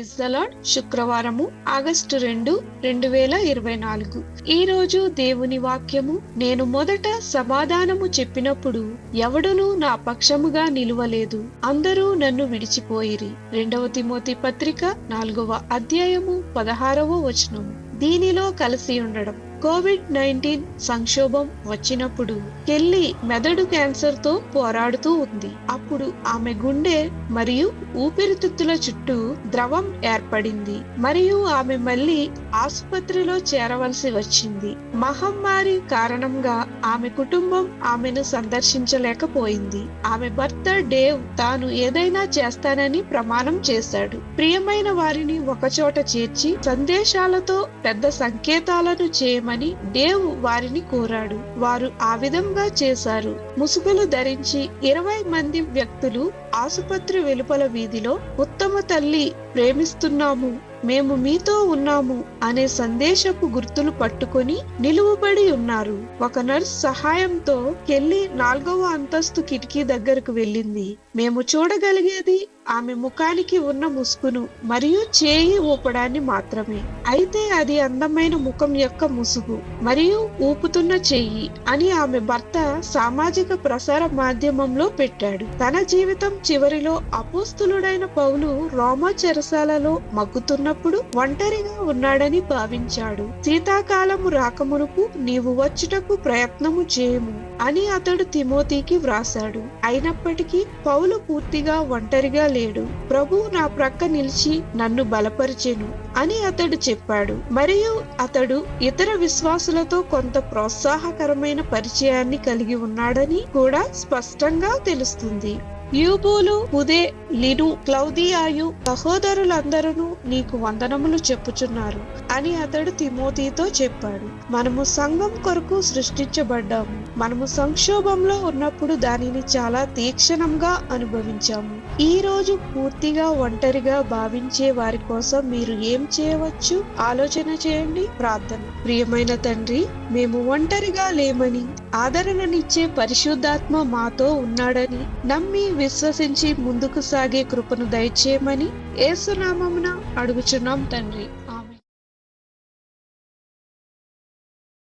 Praise the Lord శుక్రవారము August రెండు రెండు వేల ఇరవై నాలుగు. ఈ రోజు దేవుని వాక్యము నేను మొదట సమాధానము చెప్పినప్పుడు ఎవడును నా పక్షముగా నిలువలేదు. అందరూ నన్ను విడిచిపోయిరి. రెండవ తిమోతి పత్రిక నాలుగవ అధ్యాయము పదహారవ వచనము. దీనిలో కలిసి ఉండడం. కోవిడ్ నైన్టీన్ సంక్షోభం వచ్చినప్పుడు కెల్లి మెదడు క్యాన్సర్తో పోరాడుతూ ఉంది. అప్పుడు ఆమె గుండె మరియు ఊపిరితిత్తుల చుట్టూ ద్రవం ఏర్పడింది. మరియు ఆమె మళ్ళీ ఆసుపత్రిలో చేరవలసి వచ్చింది. మహమ్మారి కారణంగా ఆమె కుటుంబం ఆమెను సందర్శించలేకపోయింది. ఆమె భర్త డేవ్ తాను ఏదైనా చేస్తానని ప్రమాణం చేశాడు. ప్రియమైన వారిని ఒకచోట చేర్చి సందేశాలతో పెద్ద సంకేతాలను చేయమని డేవ్ వారిని కోరాడు. వారు ఆ విధంగా చేశారు. ముసుగులు ధరించి ఇరవై మంది వ్యక్తులు ఆసుపత్రి వెలుపల వీధిలో ఉత్తమ తల్లి ప్రేమిస్తున్నాము మేము మీతో ఉన్నాము అనే సందేశపు గుర్తులు పట్టుకొని నిలువబడి ఉన్నారు. ఒక నర్స్ సహాయంతో కెల్లి నాలుగవ అంతస్తు కిటికీ దగ్గరకు వెళ్ళింది. మేము చూడగలిగేది ఆమె ముఖానికి ఉన్న ముసుగును మరియు చేయి ఊపడాన్ని మాత్రమే. అయితే అది అందమైన ముఖం యొక్క ముసుగు మరియు ఊపుతున్న చెయ్యి అని ఆమె భర్త సామాజిక ప్రసార మాధ్యమంలో పెట్టాడు. తన జీవితం చివరిలో అపోస్తులుడైన పౌలు రోమా చెరసాలలో మగ్గుతున్నప్పుడు ఒంటరిగా ఉన్నాడని భావించాడు. శీతాకాలము రాకమునుపు నీవు వచ్చుటకు ప్రయత్నము చేయము అని అతడు తిమోతికి వ్రాసాడు అయినప్పటికీ పౌలు పూర్తిగా ఒంటరిగా లేడు. ప్రభు నా ప్రక్క నిలిచి నన్ను బలపరిచెను అని అతడు చెప్పాడు. మరియు అతడు ఇతర విశ్వాసులతో కొంత ప్రోత్సాహకరమైన పరిచయాన్ని కలిగి ఉన్నాడని కూడా స్పష్టంగా తెలుస్తుంది. యూబూలు ఉదే లిను క్లౌదియాయు సహోదరులందరూ నీకు వందనములు చెప్పుచున్నారు అని అతడు తిమోతితో చెప్పాడు. మనము సంఘం కొరకు సృష్టించబడ్డాము. మనము సంక్షోభంలో ఉన్నప్పుడు దానిని చాలా తీక్షణంగా అనుభవించాము. ఈ రోజు పూర్తిగా ఒంటరిగా భావించే వారి కోసం మీరు ఏం చేయవచ్చు? ఆలోచన చేయండి ప్రార్థన. ప్రియమైన తండ్రి మేము ఒంటరిగా లేమని ఆదరణనిచ్చే పరిశుద్ధాత్మ మాతో ఉన్నాడని నమ్మి విశ్వసించి ముందుకు సాగే కృపను దయచేయమని ఏసునామమున అడుగుచున్నాం తండ్రి.